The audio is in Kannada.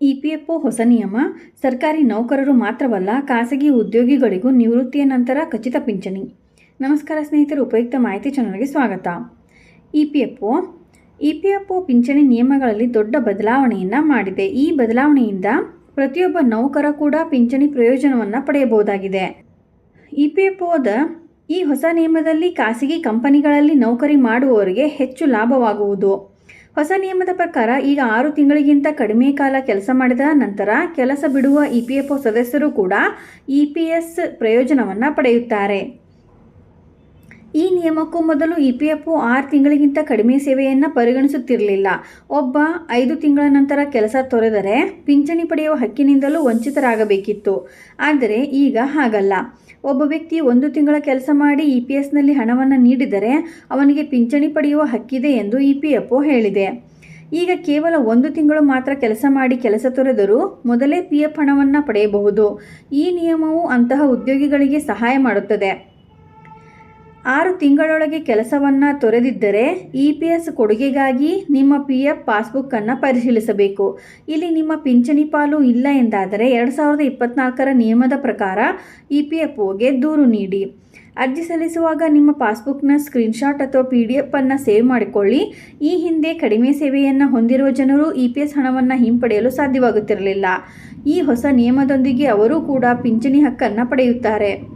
ಇ ಪಿ ಎಫ್ ಒ ಹೊಸ ನಿಯಮ. ಸರ್ಕಾರಿ ನೌಕರರು ಮಾತ್ರವಲ್ಲ, ಖಾಸಗಿ ಉದ್ಯೋಗಿಗಳಿಗೂ ನಿವೃತ್ತಿಯ ನಂತರ ಖಚಿತ ಪಿಂಚಣಿ. ನಮಸ್ಕಾರ ಸ್ನೇಹಿತರು, ಉಪಯುಕ್ತ ಮಾಹಿತಿ ಚಾನಲ್ಗೆ ಸ್ವಾಗತ. E P F O. E P F O ಪಿಂಚಣಿ ನಿಯಮಗಳಲ್ಲಿ ದೊಡ್ಡ ಬದಲಾವಣೆಯನ್ನು ಮಾಡಿದೆ. ಈ ಬದಲಾವಣೆಯಿಂದ ಪ್ರತಿಯೊಬ್ಬ ನೌಕರ ಕೂಡ ಪಿಂಚಣಿ ಪ್ರಯೋಜನವನ್ನು ಪಡೆಯಬಹುದಾಗಿದೆ. ಇ ಪಿ ಎಫ್ ಒದ ಈ ಹೊಸ ನಿಯಮದಲ್ಲಿ ಖಾಸಗಿ ಕಂಪನಿಗಳಲ್ಲಿ ನೌಕರಿ ಮಾಡುವವರಿಗೆ ಹೆಚ್ಚು ಲಾಭವಾಗುವುದು. ಹೊಸ ನಿಯಮದ ಪ್ರಕಾರ ಈಗ ಆರು ತಿಂಗಳಿಗಿಂತ ಕಡಿಮೆ ಕಾಲ ಕೆಲಸ ಮಾಡಿದ ನಂತರ ಕೆಲಸ ಬಿಡುವ ಇ ಪಿ ಎಫ್ ಒ ಸದಸ್ಯರು ಕೂಡ ಇ ಪಿ ಎಸ್ ಪ್ರಯೋಜನವನ್ನು ಪಡೆಯುತ್ತಾರೆ. ಈ ನಿಯಮಕ್ಕೂ ಮೊದಲು ಇ ಪಿ ಎಫ್ ಆರು ತಿಂಗಳಿಗಿಂತ ಕಡಿಮೆ ಸೇವೆಯನ್ನು ಪರಿಗಣಿಸುತ್ತಿರಲಿಲ್ಲ. ಒಬ್ಬ ಐದು ತಿಂಗಳ ನಂತರ ಕೆಲಸ ತೊರೆದರೆ ಪಿಂಚಣಿ ಪಡೆಯುವ ಹಕ್ಕಿನಿಂದಲೂ ವಂಚಿತರಾಗಬೇಕಿತ್ತು. ಆದರೆ ಈಗ ಹಾಗಲ್ಲ. ಒಬ್ಬ ವ್ಯಕ್ತಿ ಒಂದು ತಿಂಗಳ ಕೆಲಸ ಮಾಡಿ ಇ ಪಿ ಎಸ್ನಲ್ಲಿ ಹಣವನ್ನು ನೀಡಿದರೆ ಅವನಿಗೆ ಪಿಂಚಣಿ ಪಡೆಯುವ ಹಕ್ಕಿದೆ ಎಂದು ಇ ಪಿ ಎಫ್ ಹೇಳಿದೆ. ಈಗ ಕೇವಲ ಒಂದು ತಿಂಗಳು ಮಾತ್ರ ಕೆಲಸ ಮಾಡಿ ಕೆಲಸ ತೊರೆದರೂ ಮೊದಲೇ ಪಿ ಎಫ್ ಹಣವನ್ನು ಪಡೆಯಬಹುದು. ಈ ನಿಯಮವು ಅಂತಹ ಉದ್ಯೋಗಿಗಳಿಗೆ ಸಹಾಯ ಮಾಡುತ್ತದೆ. ಆರು ತಿಂಗಳೊಳಗೆ ಕೆಲಸವನ್ನು ತೊರೆದಿದ್ದರೆ ಇ ಪಿ ಎಸ್ ಕೊಡುಗೆಗಾಗಿ ನಿಮ್ಮ ಪಿ ಎಫ್ ಪಾಸ್ಬುಕ್ಕನ್ನು ಪರಿಶೀಲಿಸಬೇಕು. ಇಲ್ಲಿ ನಿಮ್ಮ ಪಿಂಚಣಿ ಪಾಲು ಇಲ್ಲ ಎಂದಾದರೆ ಎರಡು ಸಾವಿರದ ಇಪ್ಪತ್ನಾಲ್ಕರ ನಿಯಮದ ಪ್ರಕಾರ ಇ ಪಿ ಎಫ್ ಒಗೆ ದೂರು ನೀಡಿ. ಅರ್ಜಿ ಸಲ್ಲಿಸುವಾಗ ನಿಮ್ಮ ಪಾಸ್ಬುಕ್ನ ಸ್ಕ್ರೀನ್ಶಾಟ್ ಅಥವಾ ಪಿ ಡಿ ಎಫ್ ಅನ್ನು ಸೇವ್ ಮಾಡಿಕೊಳ್ಳಿ. ಈ ಹಿಂದೆ ಕಡಿಮೆ ಸೇವೆಯನ್ನು ಹೊಂದಿರುವ ಜನರು ಇ ಪಿ ಎಸ್ ಹಣವನ್ನು ಹಿಂಪಡೆಯಲು ಸಾಧ್ಯವಾಗುತ್ತಿರಲಿಲ್ಲ. ಈ ಹೊಸ ನಿಯಮದೊಂದಿಗೆ ಅವರೂ ಕೂಡ ಪಿಂಚಣಿ ಹಕ್ಕನ್ನು ಪಡೆಯುತ್ತಾರೆ.